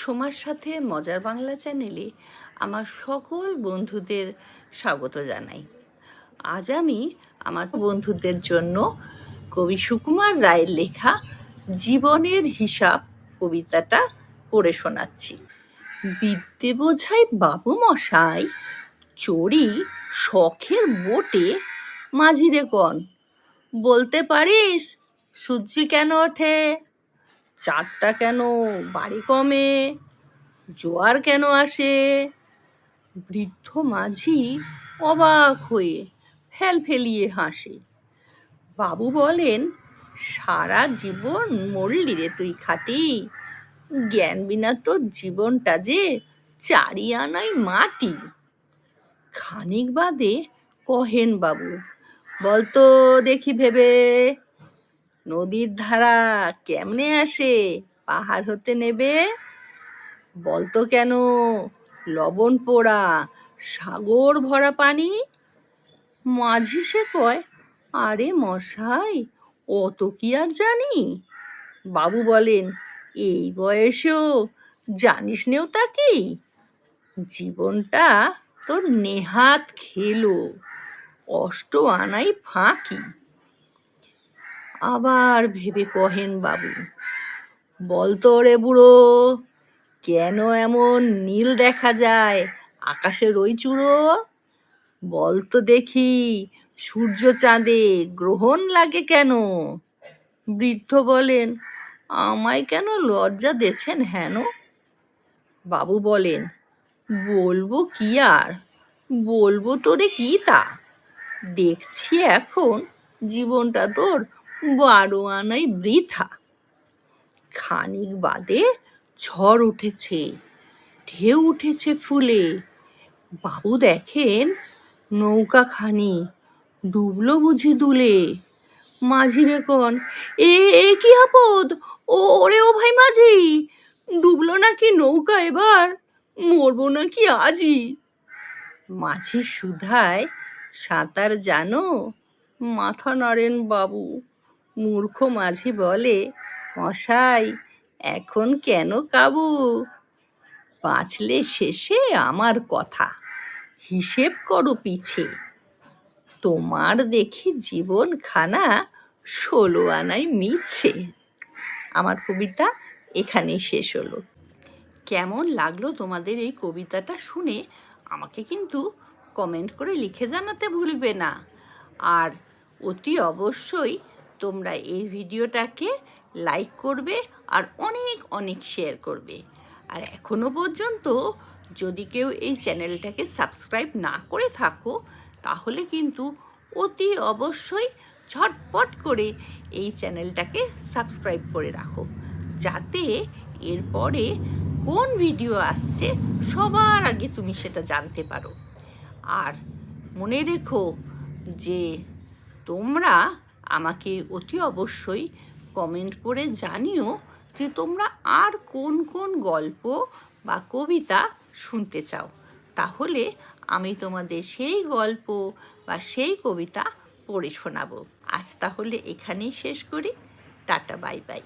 সোমার সাথে মজার বাংলা চ্যানেলে আমার সকল বন্ধুদের স্বাগত জানাই। আজ আমি আমার বন্ধুদের জন্য কবি সুকুমার রায়ের লেখা জীবনের হিসাব কবিতাটা পড়ে শোনাচ্ছি। বিদ্যে বোঝাই বাবু মশাই, চড়ি শখের বোটে মাঝিরে কন। বলতে পারিস সূর্য কেন ওঠে? চাঁদটা কেন বাড়ি কমে? জোয়ার কেন আসে? বৃদ্ধ মাঝি অবাক হয়ে ফেল ফেলিয়ে হাসে। বাবু বলেন, সারা জীবন মরলি রে তুই খাটি। জ্ঞান বিনা তোর জীবনটা যে চারি আনাই মাটি। খানিক বাদে কহেন বাবু, বলতো দেখি ভেবে নদীর ধারা কেমনে আসে? পাহাড় হতে নেবে? বলতো কেন? লবণ পোড়া, সাগর ভরা পানি? মাঝি সে কয়, আরে মশাই, অত কি আর জানি? বাবু বলেন, এই বয়সেও জানিস নেও তা কি? জীবনটা তোর নেহাত খেলো। অষ্ট আনাই ফাঁকি। আবার ভেবে কহেন বাবু। বলতো রে বুড়ো, কেন এমন নীল দেখা যায় আকাশের ওই চূড়ো? বলতো দেখি, সূর্য চাঁদে গ্রহণ লাগে কেন? বৃদ্ধ বলেন, আমায় কেন লজ্জা দেছেন হেন? বাবু বলেন, বলব কি আর? বলব তোরে কি তা? দেখছি এখন জীবনটা তোর বারো আনাই বৃথা। খানিক বাদে ঝড় উঠেছে, ঢেউ উঠেছে ফুলে। বাবু দেখেন নৌকাখানি ডুবলো বুঝি দুলে। মাঝিরে কন এ এ কি আপদ? ও ওরে ও ভাই মাঝি, ডুবলো নাকি নৌকা এবার? মরবো নাকি আজই? মাঝি সুধায় সাঁতার জানো, মাথা নাড়েন বাবু। মূর্খ মাঝি বলে, মশাই, এখন কেন কাবু? বাঁচলে শেষে আমার কথা। হিসেব করো পিছে। তোমার দেখি জীবন খানা ষোলো আনায় মিছে। আমার কবিতা এখানেই শেষ হলো। কেমন লাগল তোমাদের এই কবিতাটা শুনে, আমাকে কিন্তু কমেন্ট করে লিখে জানাতে ভুলবে না। আর অতি অবশ্যই তোমরা এই ভিডিওটাকে লাইক করবে আর অনেক অনেক শেয়ার করবে। আর এখনও পর্যন্ত যদি কেউ এই চ্যানেলটাকে সাবস্ক্রাইব না করে থাকো, তাহলে কিন্তু অতি অবশ্যই ঝটপট করে এই চ্যানেলটাকে সাবস্ক্রাইব করে রাখো। যাতে এরপরে কোন ভিডিও আসছে, সবার আগে তুমি সেটা জানতে পারো। আর মনে রেখো যে তোমরা আমাকে অতি অবশ্যই কমেন্ট করে জানিও যে তোমরা আর কোন কোন গল্প বা কবিতা শুনতে চাও। তাহলে আমি তোমাদের সেই গল্প বা সেই কবিতা পড়ে শোনাব। আজ তাহলে এখানেই শেষ করি। Tata, bye bye.